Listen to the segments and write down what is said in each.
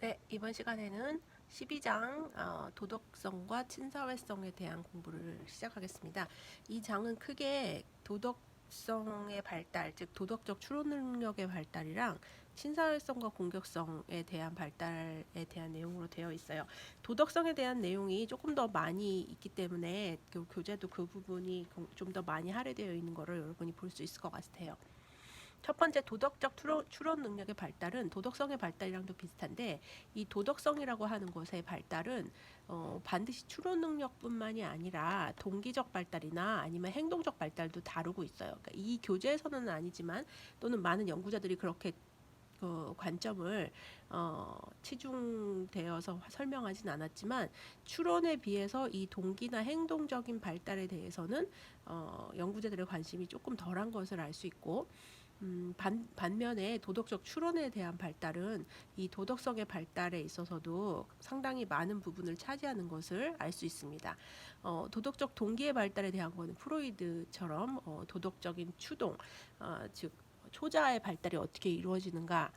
네, 이번 시간에는 12장 어, 도덕성과 친사회성에 대한 공부를 시작하겠습니다. 이 장은 크게 도덕성의 발달, 즉 도덕적 추론 능력의 발달이랑 친사회성과 공격성에 대한 발달에 대한 내용으로 되어 있어요. 도덕성에 대한 내용이 조금 더 많이 있기 때문에 그 교재도 그 부분이 좀 더 많이 할애되어 있는 것을 여러분이 볼 수 있을 것 같아요. 첫 번째 도덕적 추론, 능력의 발달은 도덕성의 발달이랑도 비슷한데 이 도덕성이라고 하는 것의 발달은 어, 반드시 추론 능력뿐만이 아니라 동기적 발달이나 아니면 행동적 발달도 다루고 있어요. 그러니까 이 교재에서는 아니지만 또는 많은 연구자들이 그렇게 그 관점을 어, 치중되어서 설명하진 않았지만 추론에 비해서 이 동기나 행동적인 발달에 대해서는 어, 연구자들의 관심이 조금 덜한 것을 알 수 있고 음, 반, 반면에 도덕적 추론에 대한 발달은 이 도덕성의 발달에 있어서도 상당히 많은 부분을 차지하는 것을 알 수 있습니다. 어, 도덕적 동기의 발달에 대한 거는 프로이드처럼 어, 도덕적인 추동, 어, 즉 초자의 발달이 어떻게 이루어지는가,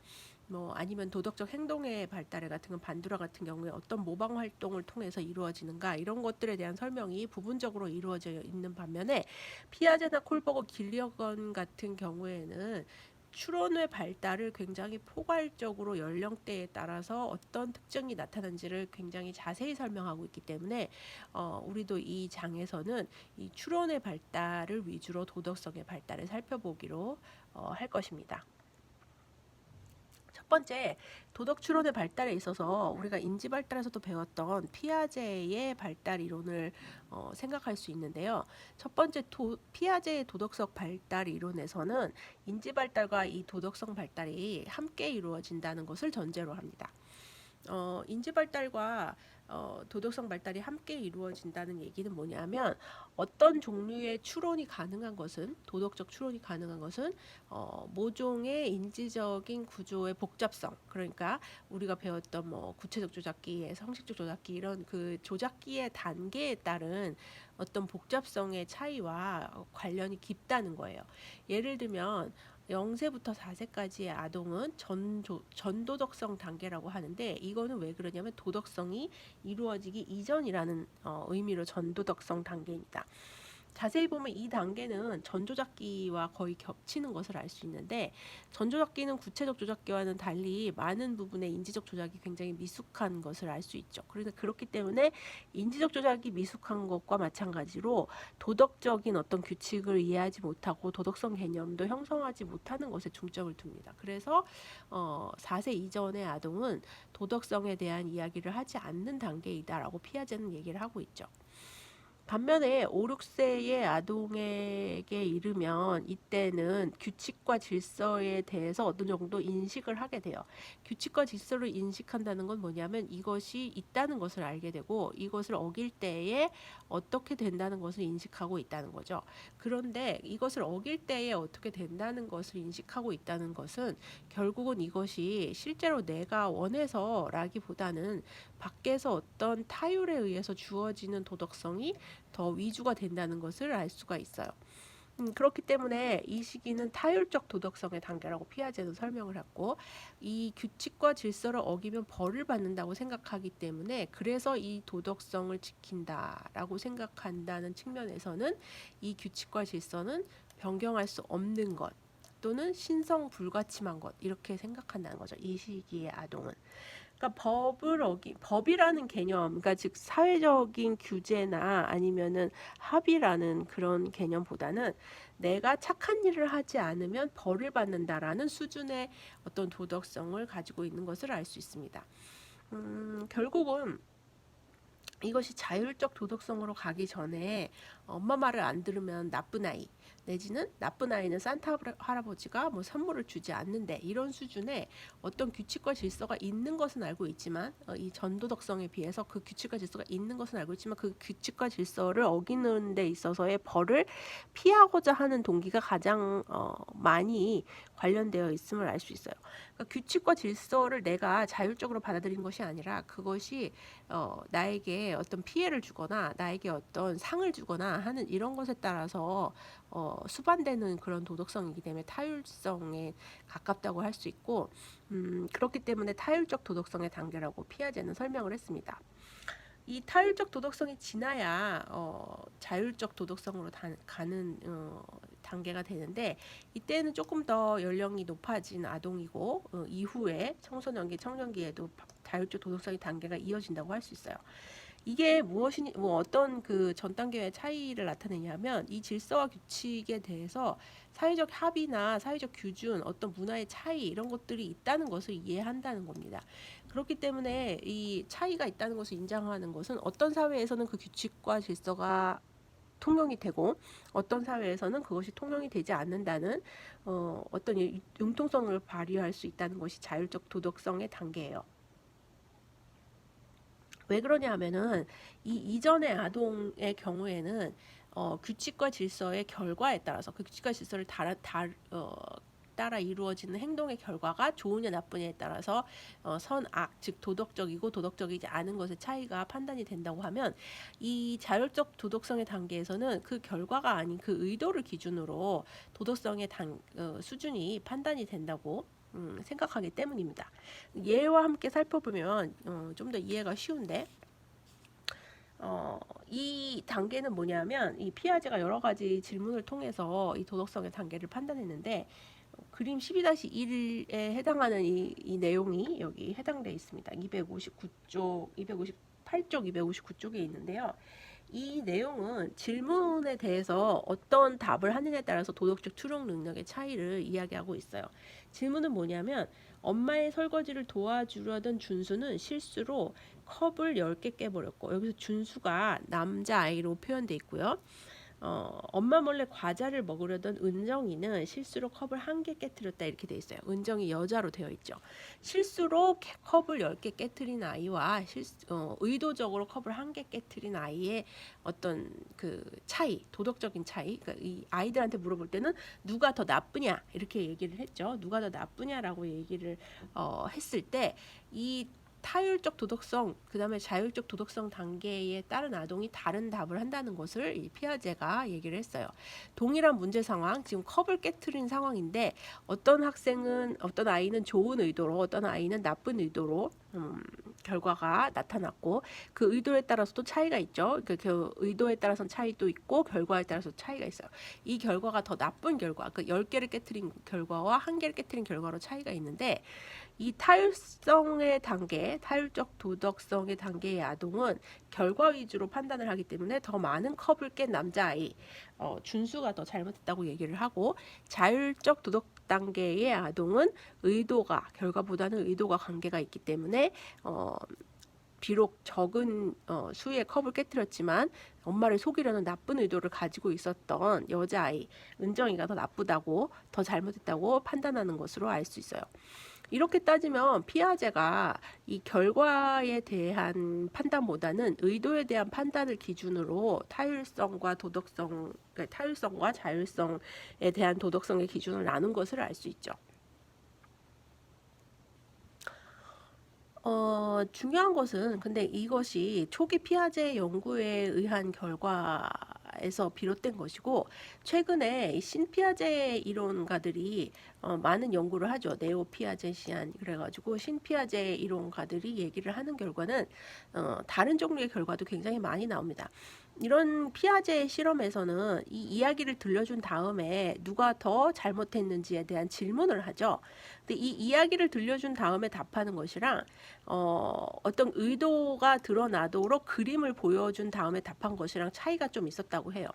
뭐 아니면 도덕적 행동의 발달에 같은 건 반두라 같은 경우에 어떤 모방 활동을 통해서 이루어지는가 이런 것들에 대한 설명이 부분적으로 이루어져 있는 반면에 피아제나 콜버거 길리어건 같은 경우에는 추론의 발달을 굉장히 포괄적으로 연령대에 따라서 어떤 특징이 나타난지를 굉장히 자세히 설명하고 있기 때문에 어, 우리도 이 장에서는 이 추론의 발달을 위주로 도덕성의 발달을 살펴보기로 어, 할 것입니다. 첫 번째 도덕 추론의 발달에 있어서 우리가 인지 발달에서도 배웠던 피아제의 발달 이론을 어, 생각할 수 있는데요. 첫 번째 도, 피아제의 도덕성 발달 이론에서는 인지 발달과 이 도덕성 발달이 함께 이루어진다는 것을 전제로 합니다. 어, 인지 발달과 어, 도덕성 발달이 함께 이루어진다는 얘기는 뭐냐면 어떤 종류의 추론이 가능한 것은 도덕적 추론이 가능한 것은 어, 모종의 인지적인 구조의 복잡성 그러니까 우리가 배웠던 뭐 구체적 조작기, 상식적 조작기 이런 그 조작기의 단계에 따른 어떤 복잡성의 차이와 관련이 깊다는 거예요. 예를 들면 0세부터 4세까지의 아동은 전조, 전도덕성 단계라고 하는데 이거는 왜 그러냐면 도덕성이 이루어지기 이전이라는 어, 의미로 전도덕성 단계입니다. 자세히 보면 이 단계는 전조작기와 거의 겹치는 것을 알 수 있는데 전조작기는 구체적 조작기와는 달리 많은 부분의 인지적 조작이 굉장히 미숙한 것을 알 수 있죠. 그래서 그렇기 때문에 인지적 조작이 미숙한 것과 마찬가지로 도덕적인 어떤 규칙을 이해하지 못하고 도덕성 개념도 형성하지 못하는 것에 중점을 둡니다. 그래서 어, 4세 이전의 아동은 도덕성에 대한 이야기를 하지 않는 단계이다라고 피아제는 얘기를 하고 있죠. 반면에 5, 6세의 아동에게 이르면 이때는 규칙과 질서에 대해서 어느 정도 인식을 하게 돼요. 규칙과 질서를 인식한다는 건 뭐냐면 이것이 있다는 것을 알게 되고 이것을 어길 때에 어떻게 된다는 것을 인식하고 있다는 거죠. 그런데 이것을 어길 때에 어떻게 된다는 것을 인식하고 있다는 것은 결국은 이것이 실제로 내가 원해서라기보다는 밖에서 어떤 타율에 의해서 주어지는 도덕성이 더 위주가 된다는 것을 알 수가 있어요. 음, 그렇기 때문에 이 시기는 타율적 도덕성의 단계라고 피아제는 설명을 했고 이 규칙과 질서를 어기면 벌을 받는다고 생각하기 때문에 그래서 이 도덕성을 지킨다라고 생각한다는 측면에서는 이 규칙과 질서는 변경할 수 없는 것 또는 신성 불가침한 것 이렇게 생각한다는 거죠. 이 시기의 아동은. 그러니까 법을 어기 법이라는 개념, 그러니까 즉 사회적인 규제나 아니면은 합의라는 그런 개념보다는 내가 착한 일을 하지 않으면 벌을 받는다라는 수준의 어떤 도덕성을 가지고 있는 것을 알 수 있습니다. 음, 결국은 이것이 자율적 도덕성으로 가기 전에 엄마 말을 안 들으면 나쁜 아이 내지는 나쁜 아이는 산타 할아버지가 뭐 선물을 주지 않는데 이런 수준의 어떤 규칙과 질서가 있는 것은 알고 있지만 어, 이 전도덕성에 비해서 그 규칙과 질서가 있는 것은 알고 있지만 그 규칙과 질서를 어기는 데 있어서의 벌을 피하고자 하는 동기가 가장 어, 많이 관련되어 있음을 알 수 있어요. 그러니까 규칙과 질서를 내가 자율적으로 받아들인 것이 아니라 그것이 어, 나에게 어떤 피해를 주거나 나에게 어떤 상을 주거나 하는 이런 것에 따라서 어, 수반되는 그런 도덕성이기 때문에 타율성에 가깝다고 할 수 있고 음, 그렇기 때문에 타율적 도덕성의 단계라고 피아제는 설명을 했습니다. 이 타율적 도덕성이 지나야 어, 자율적 도덕성으로 다, 가는 어, 단계가 되는데 이때는 조금 더 연령이 높아진 아동이고 어, 이후에 청소년기, 청년기에도 자율적 도덕성의 단계가 이어진다고 할 수 있어요. 이게 무엇이 뭐 어떤 그 전 단계의 차이를 나타내냐면 이 질서와 규칙에 대해서 사회적 합의나 사회적 규준, 어떤 문화의 차이 이런 것들이 있다는 것을 이해한다는 겁니다. 그렇기 때문에 이 차이가 있다는 것을 인정하는 것은 어떤 사회에서는 그 규칙과 질서가 통용이 되고 어떤 사회에서는 그것이 통용이 되지 않는다는 어, 어떤 이 융통성을 발휘할 수 있다는 것이 자율적 도덕성의 단계예요. 왜 그러냐 하면은 이 이전의 아동의 경우에는 어, 규칙과 질서의 결과에 따라서 그 규칙과 질서를 따라, 다, 어, 따라 이루어지는 행동의 결과가 좋으냐 나쁘냐에 따라서 어, 선악 즉 도덕적이고 도덕적이지 않은 것의 차이가 판단이 된다고 하면 이 자율적 도덕성의 단계에서는 그 결과가 아닌 그 의도를 기준으로 도덕성의 단, 어, 수준이 판단이 된다고 음, 생각하기 때문입니다. 예와 함께 살펴보면 어, 좀더 이해가 쉬운데 어, 이 단계는 뭐냐면 이 피아제가 여러 가지 질문을 통해서 이 도덕성의 단계를 판단했는데 어, 그림 12-1에 해당하는 이, 이 내용이 여기 해당되어 있습니다. 259쪽, 258쪽, 259쪽에 있는데요. 이 내용은 질문에 대해서 어떤 답을 하느냐에 따라서 도덕적 추론 능력의 차이를 이야기하고 있어요. 질문은 뭐냐면 엄마의 설거지를 도와주려던 준수는 실수로 컵을 10개 깨버렸고 여기서 준수가 남자아이로 표현돼 있고요. 어, 엄마 몰래 과자를 먹으려던 은정이는 실수로 컵을 한 개 깨뜨렸다 이렇게 돼 있어요. 은정이 여자로 되어 있죠. 실수로 캐- 컵을 10개 깨뜨린 아이와 실수, 어, 의도적으로 컵을 한 개 깨뜨린 아이의 어떤 그 차이, 도덕적인 차이, 그러니까 이 아이들한테 물어볼 때는 누가 더 나쁘냐 이렇게 얘기를 했죠. 누가 더 나쁘냐라고 얘기를 어, 했을 때이 타율적 도덕성, 그 다음에 자율적 도덕성 단계에 따른 아동이 다른 답을 한다는 것을 이 피아제가 얘기를 했어요. 동일한 문제 상황, 지금 컵을 깨뜨린 상황인데 어떤 학생은, 어떤 아이는 좋은 의도로, 어떤 아이는 나쁜 의도로 음, 결과가 나타났고 그 의도에 따라서도 차이가 있죠. 그, 그 의도에 따라서는 차이도 있고 결과에 따라서 차이가 있어요. 이 결과가 더 나쁜 결과, 그 10개를 깨뜨린 결과와 한 개를 깨뜨린 결과로 차이가 있는데 이 타율성의 단계, 타율적 도덕성의 단계의 아동은 결과 위주로 판단을 하기 때문에 더 많은 컵을 깬 남자아이, 어, 준수가 더 잘못했다고 얘기를 하고 자율적 도덕 단계의 아동은 의도가 결과보다는 의도가 관계가 있기 때문에 어, 비록 적은 어, 수의 컵을 깨뜨렸지만 엄마를 속이려는 나쁜 의도를 가지고 있었던 여자아이 은정이가 더 나쁘다고 더 잘못했다고 판단하는 것으로 알 수 있어요. 이렇게 따지면 피아제가 이 결과에 대한 판단보다는 의도에 대한 판단을 기준으로 타율성과 도덕성, 그러니까 타율성과 자율성에 대한 도덕성의 기준을 나눈 것을 알 수 있죠. 어, 중요한 것은 근데 이것이 초기 피아제 연구에 의한 결과 에서 비롯된 것이고 최근에 이 신피아제 이론가들이 어, 많은 연구를 하죠. 네오 피아제시안 그래가지고 신피아제 이론가들이 얘기를 하는 결과는 어, 다른 종류의 결과도 굉장히 많이 나옵니다. 이런 피아제 실험에서는 이 이야기를 들려준 다음에 누가 더 잘못했는지에 대한 질문을 하죠. 근데 이 이야기를 들려준 다음에 답하는 것이랑 어, 어떤 의도가 드러나도록 그림을 보여준 다음에 답한 것이랑 차이가 좀 있었다고 해요.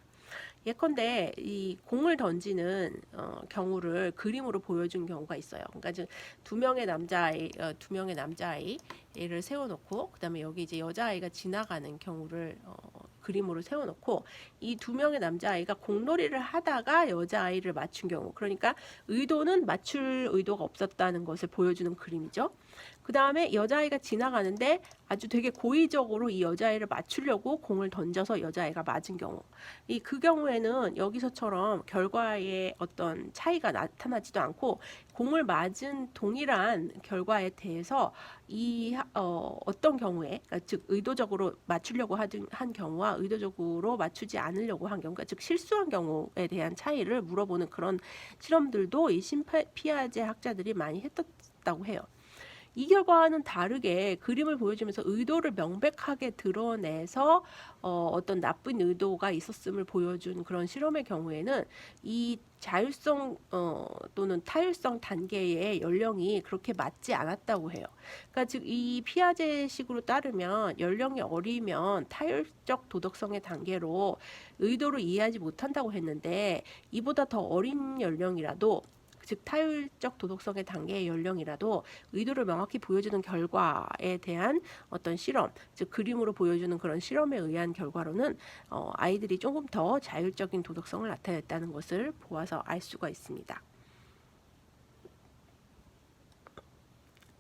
예컨대 이 공을 던지는 어, 경우를 그림으로 보여준 경우가 있어요. 그러니까 지금 두 명의 남자아이, 어, 두 명의 남자아이를 세워놓고 그다음에 여기 이제 여자아이가 지나가는 경우를 어, 그림으로 세워놓고 이 두 명의 남자아이가 공놀이를 하다가 여자아이를 맞춘 경우 그러니까 의도는 맞출 의도가 없었다는 것을 보여주는 그림이죠. 그 다음에 여자아이가 지나가는데 아주 되게 고의적으로 이 여자아이를 맞추려고 공을 던져서 여자아이가 맞은 경우 이 그 경우에는 여기서처럼 결과에 어떤 차이가 나타나지도 않고 공을 맞은 동일한 결과에 대해서 이 어, 어떤 경우에 그러니까 즉 의도적으로 맞추려고 하든 한 경우와 의도적으로 맞추지 않으려고 한 경우, 그러니까 즉 실수한 경우에 대한 차이를 물어보는 그런 실험들도 이 심피아제 학자들이 많이 했었다고 해요. 이 결과와는 다르게 그림을 보여주면서 의도를 명백하게 드러내서 어, 어떤 나쁜 의도가 있었음을 보여준 그런 실험의 경우에는 이 자율성 어, 또는 타율성 단계의 연령이 그렇게 맞지 않았다고 해요. 그러니까 즉 이 피아제식으로 따르면 연령이 어리면 타율적 도덕성의 단계로 의도를 이해하지 못한다고 했는데 이보다 더 어린 연령이라도 즉 타율적 도덕성의 단계의 연령이라도 의도를 명확히 보여주는 결과에 대한 어떤 실험, 즉 그림으로 보여주는 그런 실험에 의한 결과로는 어, 아이들이 조금 더 자율적인 도덕성을 나타냈다는 것을 보아서 알 수가 있습니다.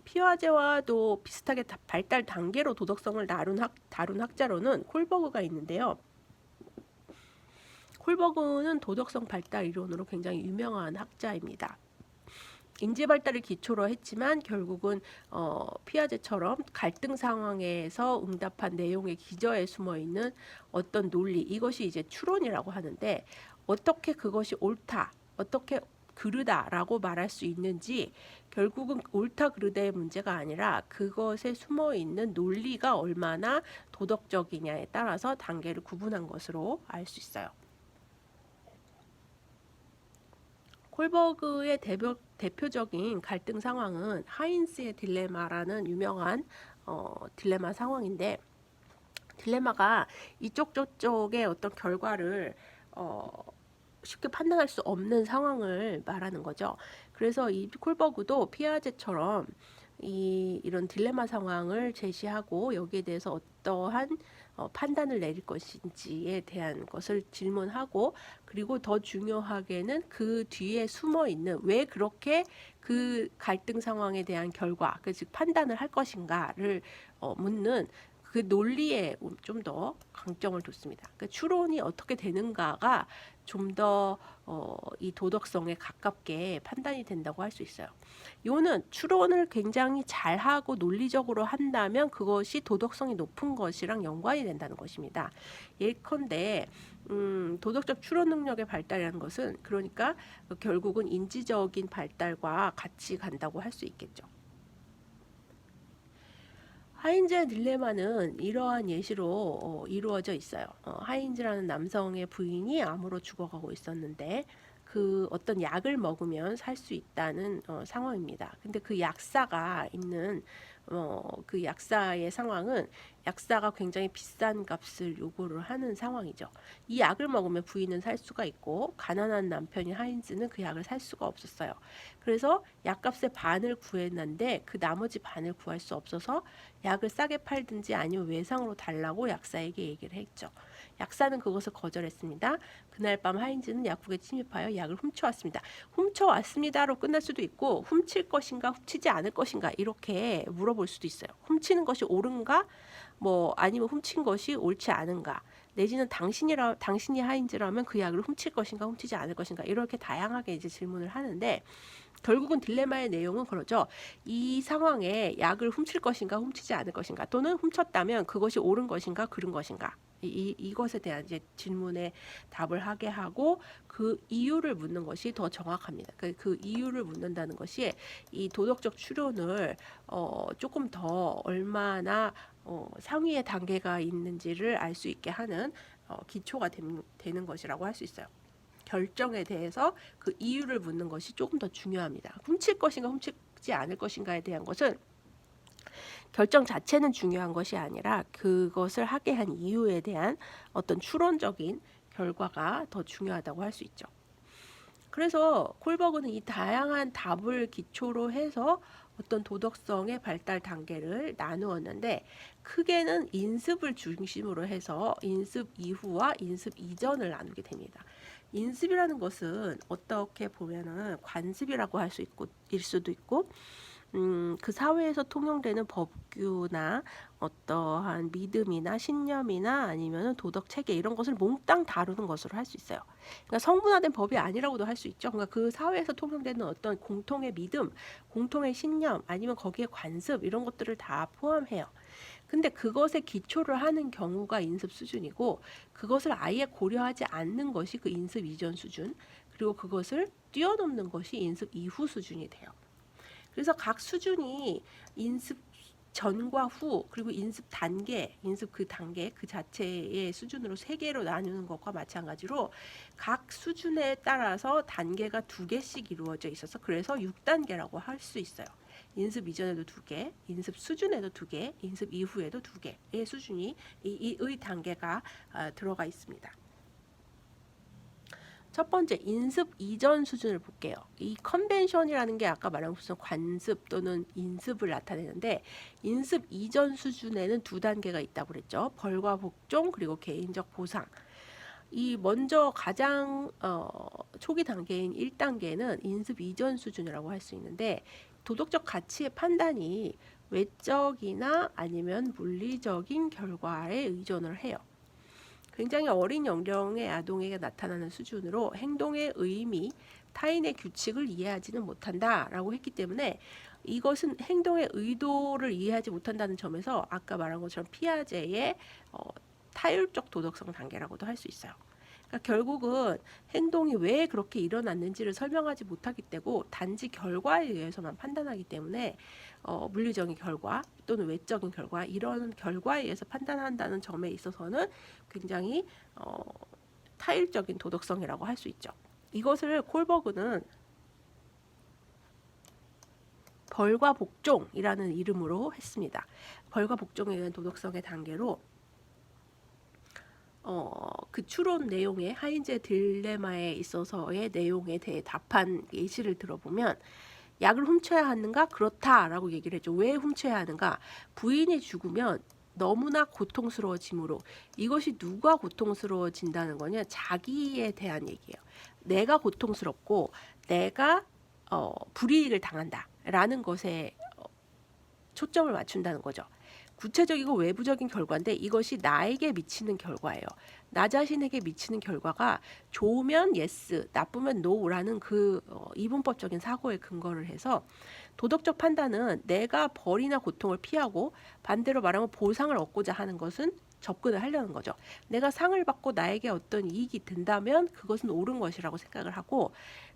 피화제와도 비슷하게 다- 발달 단계로 도덕성을 다룬, 학, 다룬 학자로는 콜버그가 있는데요. 콜버그는 도덕성 발달 이론으로 굉장히 유명한 학자입니다. 인지 발달을 기초로 했지만 결국은 어, 피아제처럼 갈등 상황에서 응답한 내용의 기저에 숨어 있는 어떤 논리 이것이 이제 추론이라고 하는데 어떻게 그것이 옳다 어떻게 그르다라고 말할 수 있는지 결국은 옳다 그르다의 문제가 아니라 그것에 숨어 있는 논리가 얼마나 도덕적이냐에 따라서 단계를 구분한 것으로 알 수 있어요. 콜버그의 대표, 대표적인 갈등 상황은 하인스의 딜레마라는 유명한 어, 딜레마 상황인데 딜레마가 이쪽 저쪽의 어떤 결과를 어, 쉽게 판단할 수 없는 상황을 말하는 거죠. 그래서 이 콜버그도 피아제처럼 이 이런 딜레마 상황을 제시하고 여기에 대해서 어떠한 어, 판단을 내릴 것인지에 대한 것을 질문하고 그리고 더 중요하게는 그 뒤에 숨어 있는 왜 그렇게 그 갈등 상황에 대한 결과, 그 즉 판단을 할 것인가를 어, 묻는 그 논리에 좀 더 강점을 뒀습니다. 그 추론이 어떻게 되는가가 좀더 어, 이 도덕성에 가깝게 판단이 된다고 할 수 있어요. 요는 추론을 굉장히 잘하고 논리적으로 한다면 그것이 도덕성이 높은 것이랑 연관이 된다는 것입니다. 예컨대 음, 도덕적 추론 능력의 발달이라는 것은 그러니까 결국은 인지적인 발달과 같이 간다고 할 수 있겠죠. 하인즈의 딜레마는 이러한 예시로 어, 이루어져 있어요. 어, 하인즈라는 남성의 부인이 암으로 죽어가고 있었는데 그 어떤 약을 먹으면 살 수 있다는 어, 상황입니다. 근데 그 약사가 있는 어, 그 약사의 상황은 약사가 굉장히 비싼 값을 요구를 하는 상황이죠. 이 약을 먹으면 부인은 살 수가 있고 가난한 남편인 하인즈는 그 약을 살 수가 없었어요. 그래서 약값의 반을 구했는데 그 나머지 반을 구할 수 없어서 약을 싸게 팔든지 아니면 외상으로 달라고 약사에게 얘기를 했죠. 약사는 그것을 거절했습니다. 그날 밤 하인즈는 약국에 침입하여 약을 훔쳐왔습니다. 훔쳐왔습니다로 끝날 수도 있고 훔칠 것인가 훔치지 않을 것인가 이렇게 물어볼 수도 있어요. 훔치는 것이 옳은가 뭐 아니면 훔친 것이 옳지 않은가 내지는 당신이라 당신이 하인즈라면 그 약을 훔칠 것인가 훔치지 않을 것인가 이렇게 다양하게 이제 질문을 하는데 결국은 딜레마의 내용은 그러죠. 이 상황에 약을 훔칠 것인가 훔치지 않을 것인가 또는 훔쳤다면 그것이 옳은 것인가 그른 것인가 이, 이것에 대한 이제 질문에 답을 하게 하고 그 이유를 묻는 것이 더 정확합니다. 그, 그 이유를 묻는다는 것이 이 도덕적 추론을 어, 조금 더 얼마나 어, 상위의 단계가 있는지를 알 수 있게 하는 어, 기초가 된, 되는 것이라고 할 수 있어요. 결정에 대해서 그 이유를 묻는 것이 조금 더 중요합니다. 훔칠 것인가 훔치지 않을 것인가에 대한 것은 결정 자체는 중요한 것이 아니라 그것을 하게 한 이유에 대한 어떤 추론적인 결과가 더 중요하다고 할 수 있죠. 그래서 콜버그는 이 다양한 답을 기초로 해서 어떤 도덕성의 발달 단계를 나누었는데 크게는 인습을 중심으로 해서 인습 이후와 인습 이전을 나누게 됩니다. 인습이라는 것은 어떻게 보면은 관습이라고 할 수 있고 일 수도 있고 음, 그 사회에서 통용되는 법규나 어떠한 믿음이나 신념이나 아니면 도덕 체계 이런 것을 몽땅 다루는 것으로 할 수 있어요. 그러니까 성분화된 법이 아니라고도 할 수 있죠. 그러니까 그 사회에서 통용되는 어떤 공통의 믿음, 공통의 신념, 아니면 거기에 관습 이런 것들을 다 포함해요. 근데 그것에 기초를 하는 경우가 인습 수준이고 그것을 아예 고려하지 않는 것이 그 인습 이전 수준 그리고 그것을 뛰어넘는 것이 인습 이후 수준이 돼요. 그래서 각 수준이 인습 전과 후 그리고 인습 단계, 인습 그 단계 그 자체의 수준으로 세 개로 나누는 것과 마찬가지로 각 수준에 따라서 단계가 두 개씩 이루어져 있어서 그래서 6단계라고 할 수 있어요. 인습 이전에도 두 개, 인습 수준에도 두 개, 인습 이후에도 두 개의 수준이 이, 이의 단계가 아, 들어가 있습니다. 첫 번째 인습 이전 수준을 볼게요. 이 컨벤션이라는 게 아까 말한 무슨 관습 또는 인습을 나타내는데 인습 이전 수준에는 두 단계가 있다고 그랬죠. 벌과 복종 그리고 개인적 보상. 이 먼저 가장 어, 초기 단계인 1단계는 인습 이전 수준이라고 할 수 있는데 도덕적 가치의 판단이 외적이나 아니면 물리적인 결과에 의존을 해요. 굉장히 어린 연령의 아동에게 나타나는 수준으로 행동의 의미, 타인의 규칙을 이해하지는 못한다라고 했기 때문에 이것은 행동의 의도를 이해하지 못한다는 점에서 아까 말한 것처럼 피아제의 어, 타율적 도덕성 단계라고도 할 수 있어요. 그러니까 결국은 행동이 왜 그렇게 일어났는지를 설명하지 못하기 때문에 단지 결과에 의해서만 판단하기 때문에 어, 물리적인 결과 또는 외적인 결과 이런 결과에 의해서 판단한다는 점에 있어서는 굉장히 어, 타일적인 도덕성이라고 할 수 있죠. 이것을 콜버그는 벌과 복종이라는 이름으로 했습니다. 벌과 복종에 의한 도덕성의 단계로 어, 그 추론 내용의 하인제 딜레마에 있어서의 내용에 대해 답한 예시를 들어보면 약을 훔쳐야 하는가? 그렇다라고 얘기를 했죠. 왜 훔쳐야 하는가? 부인이 죽으면 너무나 고통스러워지므로 이것이 누가 고통스러워진다는 거냐? 자기에 대한 얘기예요. 내가 고통스럽고 내가 어, 불이익을 당한다라는 것에 어, 초점을 맞춘다는 거죠. 구체적이고 외부적인 결과인데 이것이 나에게 미치는 결과예요. 나 자신에게 미치는 결과가 좋으면 yes, 나쁘면 no라는 그 어, 이분법적인 사고에 근거를 해서 도덕적 판단은 내가 벌이나 고통을 피하고 반대로 말하면 보상을 얻고자 하는 것은 접근을 하려는 거죠. 내가 상을 받고 나에게 어떤 이익이 된다면 그것은 옳은 것이라고 생각을 하고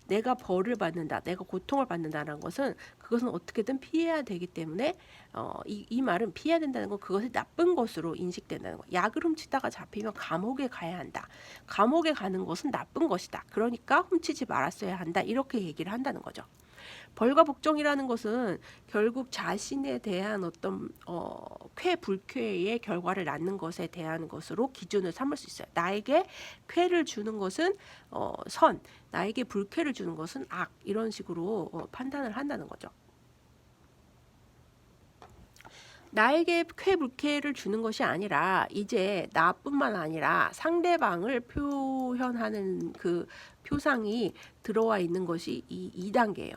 내가 벌을 받는다, 내가 고통을 받는다는 것은 그것은 어떻게든 피해야 되기 때문에 어, 이, 이 말은 피해야 된다는 건 그것이 나쁜 것으로 인식된다는 거. 약을 훔치다가 잡히면 감옥에 가야 한다. 감옥에 가는 것은 나쁜 것이다. 그러니까 훔치지 말았어야 한다. 이렇게 얘기를 한다는 거죠. 벌과 복종이라는 것은 결국 자신에 대한 어떤 어, 쾌 불쾌의 결과를 낳는 것에 대한 것으로 기준을 삼을 수 있어요. 나에게 쾌를 주는 것은 어, 선, 나에게 불쾌를 주는 것은 악 이런 식으로 어, 판단을 한다는 거죠. 나에게 쾌 불쾌를 주는 것이 아니라 이제 나뿐만 아니라 상대방을 표현하는 그 표상이 들어와 있는 것이 이 2단계예요.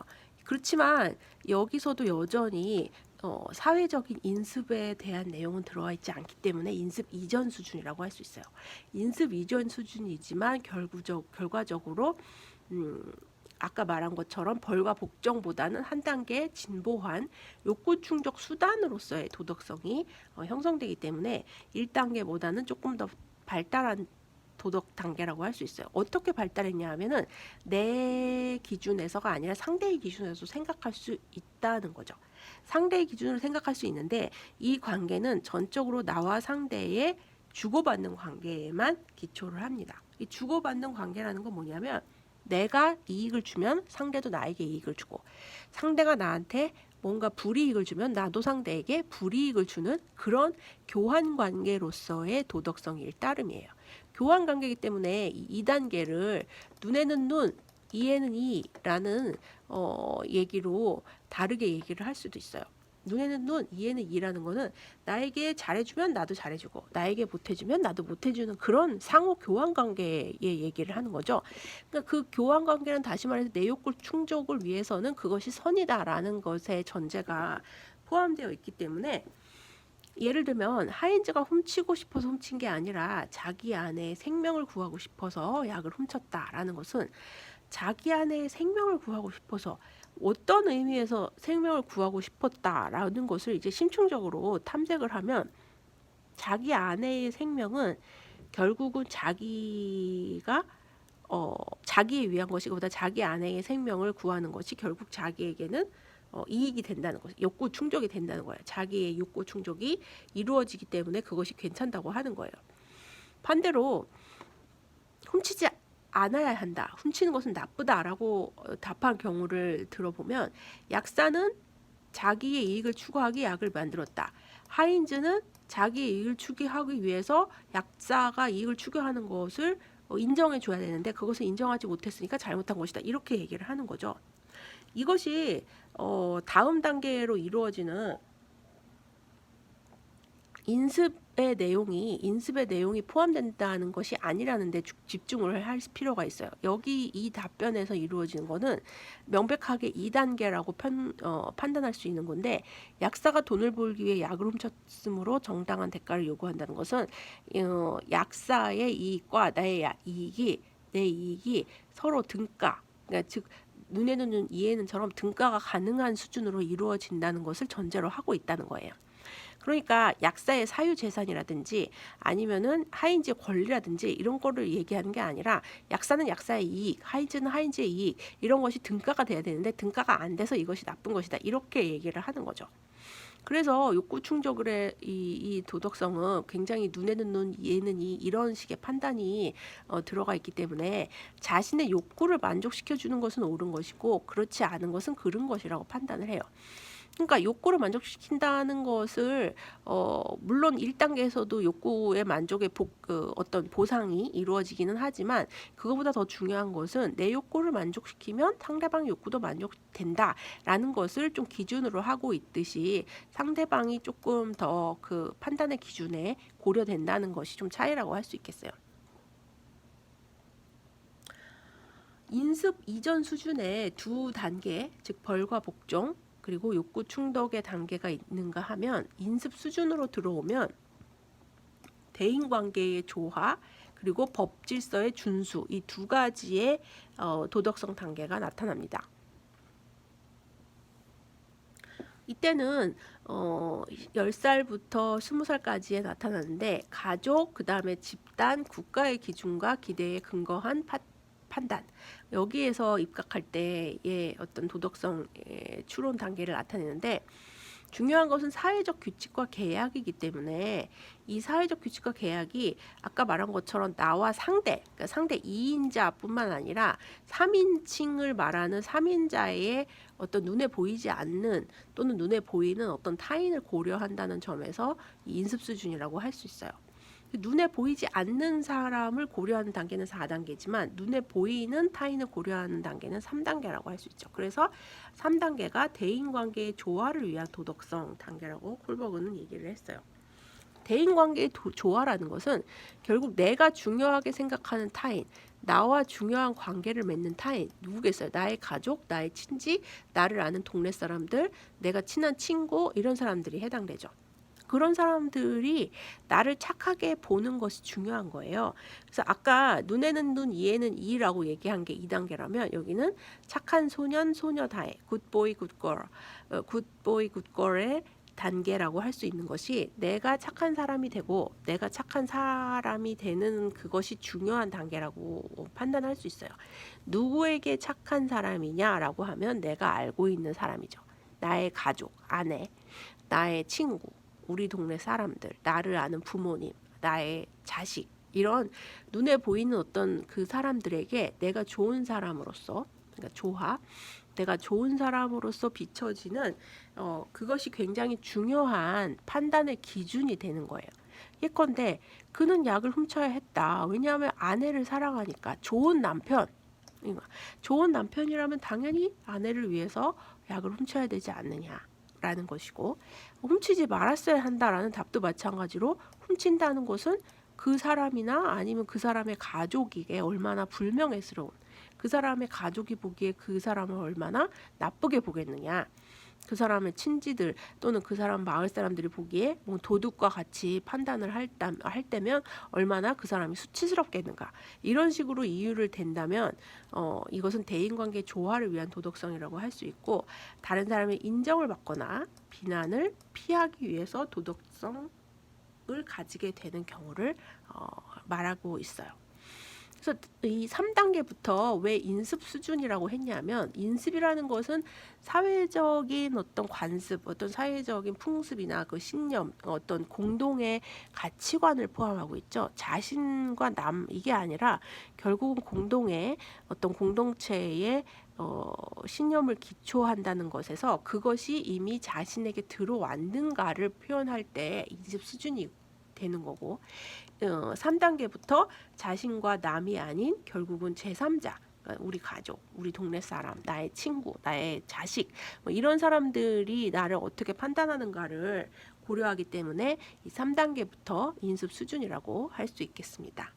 그렇지만 여기서도 여전히 어, 사회적인 인습에 대한 내용은 들어와 있지 않기 때문에 인습 이전 수준이라고 할 수 있어요. 인습 이전 수준이지만 결구적, 결과적으로 음, 아까 말한 것처럼 벌과 복종보다는 한 단계 진보한 욕구 충족 수단으로서의 도덕성이 어, 형성되기 때문에 1단계보다는 조금 더 발달한 도덕 단계라고 할 수 있어요. 어떻게 발달했냐 하면은 내 기준에서가 아니라 상대의 기준에서 생각할 수 있다는 거죠. 상대의 기준으로 생각할 수 있는데 이 관계는 전적으로 나와 상대의 주고받는 관계에만 기초를 합니다. 이 주고받는 관계라는 건 뭐냐면 내가 이익을 주면 상대도 나에게 이익을 주고 상대가 나한테 뭔가 불이익을 주면 나도 상대에게 불이익을 주는 그런 교환 관계로서의 도덕성일 따름이에요. 교환 관계이기 때문에 이 2단계를 눈에는 눈, 이에는 이라는 어, 얘기로 다르게 얘기를 할 수도 있어요. 눈에는 눈, 이에는 이라는 거는 나에게 잘해주면 나도 잘해주고 나에게 못해주면 나도 못해주는 그런 상호 교환 관계의 얘기를 하는 거죠. 그러니까 그 교환 관계는 다시 말해서 내 욕구 충족을 위해서는 그것이 선이다라는 것의 전제가 포함되어 있기 때문에 예를 들면 하인즈가 훔치고 싶어서 훔친 게 아니라 자기 아내의 생명을 구하고 싶어서 약을 훔쳤다라는 것은 자기 아내의 생명을 구하고 싶어서 어떤 의미에서 생명을 구하고 싶었다라는 것을 이제 심층적으로 탐색을 하면 자기 아내의 생명은 결국은 자기가 어 자기에 위한 것이보다 자기 아내의 생명을 구하는 것이 결국 자기에게는 어, 이익이 된다는 거죠. 욕구 충족이 된다는 거예요. 자기의 욕구 충족이 이루어지기 때문에 그것이 괜찮다고 하는 거예요. 반대로 훔치지 않아야 한다. 훔치는 것은 나쁘다라고 어, 답한 경우를 들어보면 약사는 자기의 이익을 추구하기 약을 만들었다. 하인즈는 자기의 이익을 추구하기 위해서 약사가 이익을 추구하는 것을 어, 인정해 줘야 되는데 그것을 인정하지 못했으니까 잘못한 것이다. 이렇게 얘기를 하는 거죠. 이것이 어, 다음 단계로 이루어지는 인습의 내용이 인습의 내용이 포함된다는 것이 아니라는 데 주- 집중을 할 필요가 있어요. 여기 이 답변에서 이루어지는 거는 명백하게 2단계라고 편, 어, 판단할 수 있는 건데 약사가 돈을 벌기 위해 약을 훔쳤으므로 정당한 대가를 요구한다는 것은 어, 약사의 이익과 나의 야- 이익이 내 이익이 서로 등가 그러니까 즉 눈에는 눈 이해는처럼 등가가 가능한 수준으로 이루어진다는 것을 전제로 하고 있다는 거예요. 그러니까 약사의 사유 재산이라든지 아니면은 하인즈의 권리라든지 이런 거를 얘기하는 게 아니라 약사는 약사의 이익, 하인즈는 하인즈의 이익 이런 것이 등가가 돼야 되는데 등가가 안 돼서 이것이 나쁜 것이다 이렇게 얘기를 하는 거죠. 그래서 욕구 충족의 이, 이 도덕성은 굉장히 눈에는 눈, 이에는 이 이런 식의 판단이 어, 들어가 있기 때문에 자신의 욕구를 만족시켜 주는 것은 옳은 것이고 그렇지 않은 것은 그른 것이라고 판단을 해요. 그러니까 욕구를 만족시킨다는 것을 어 물론 1단계에서도 욕구의 만족의 복, 그 어떤 보상이 이루어지기는 하지만 그거보다 더 중요한 것은 내 욕구를 만족시키면 상대방 욕구도 만족된다라는 것을 좀 기준으로 하고 있듯이 상대방이 조금 더 그 판단의 기준에 고려된다는 것이 좀 차이라고 할 수 있겠어요. 인습 이전 수준의 두 단계, 즉 벌과 복종 그리고 욕구 충족의 단계가 있는가 하면 인습 수준으로 들어오면 대인 관계의 조화 그리고 법 질서의 준수 이 두 가지의 어, 도덕성 단계가 나타납니다. 이때는 어, 10살부터 20살까지에 나타나는데 가족, 그 다음에 집단, 국가의 기준과 기대에 근거한 파, 판단 여기에서 입각할 때의 어떤 도덕성의 추론 단계를 나타내는데 중요한 것은 사회적 규칙과 계약이기 때문에 이 사회적 규칙과 계약이 아까 말한 것처럼 나와 상대, 그러니까 상대 2인자뿐만 아니라 3인칭을 말하는 3인자의 어떤 눈에 보이지 않는 또는 눈에 보이는 어떤 타인을 고려한다는 점에서 이 인습 수준이라고 할 수 있어요. 눈에 보이지 않는 사람을 고려하는 단계는 4단계지만 눈에 보이는 타인을 고려하는 단계는 3단계라고 할 수 있죠. 그래서 3단계가 대인관계의 조화를 위한 도덕성 단계라고 콜버그는 얘기를 했어요. 대인관계의 도, 조화라는 것은 결국 내가 중요하게 생각하는 타인, 나와 중요한 관계를 맺는 타인 누구겠어요? 나의 가족, 나의 친지, 나를 아는 동네 사람들, 내가 친한 친구 이런 사람들이 해당되죠. 그런 사람들이 나를 착하게 보는 것이 중요한 거예요. 그래서 아까 눈에는 눈, 이에는 이라고 얘기한 게 2단계라면 여기는 착한 소년, 소녀다의 굿보이, 굿걸, 어, 굿보이, 굿걸의 단계라고 할 수 있는 것이 내가 착한 사람이 되고 내가 착한 사람이 되는 그것이 중요한 단계라고 판단할 수 있어요. 누구에게 착한 사람이냐라고 하면 내가 알고 있는 사람이죠. 나의 가족, 아내, 나의 친구, 우리 동네 사람들, 나를 아는 부모님, 나의 자식 이런 눈에 보이는 어떤 그 사람들에게 내가 좋은 사람으로서 그러니까 조화 내가 좋은 사람으로서 비춰지는 어, 그것이 굉장히 중요한 판단의 기준이 되는 거예요. 예컨대 그는 약을 훔쳐야 했다. 왜냐하면 아내를 사랑하니까 좋은 남편 좋은 남편이라면 당연히 아내를 위해서 약을 훔쳐야 되지 않느냐. 라는 것이고 훔치지 말았어야 한다라는 답도 마찬가지로 훔친다는 것은 그 사람이나 아니면 그 사람의 가족에게 얼마나 불명예스러운 그 사람의 가족이 보기에 그 사람을 얼마나 나쁘게 보겠느냐 그 사람의 친지들 또는 그 사람 마을 사람들이 보기에 뭐 도둑과 같이 판단을 할, 때, 할 때면 얼마나 그 사람이 수치스럽겠는가 이런 식으로 이유를 댄다면 어, 이것은 대인관계 조화를 위한 도덕성이라고 할 수 있고 다른 사람의 인정을 받거나 비난을 피하기 위해서 도덕성을 가지게 되는 경우를 어, 말하고 있어요. 그래서 이 3단계부터 왜 인습 수준이라고 했냐면 인습이라는 것은 사회적인 어떤 관습, 어떤 사회적인 풍습이나 그 신념, 어떤 공동의 가치관을 포함하고 있죠. 자신과 남 이게 아니라 결국은 공동의 어떤 공동체의 어, 신념을 기초한다는 것에서 그것이 이미 자신에게 들어왔는가를 표현할 때 인습 수준이 되는 거고 어, 3단계부터 자신과 남이 아닌 결국은 제3자 그러니까 우리 가족, 우리 동네 사람, 나의 친구, 나의 자식 뭐 이런 사람들이 나를 어떻게 판단하는가를 고려하기 때문에 이 3단계부터 인습 수준이라고 할 수 있겠습니다.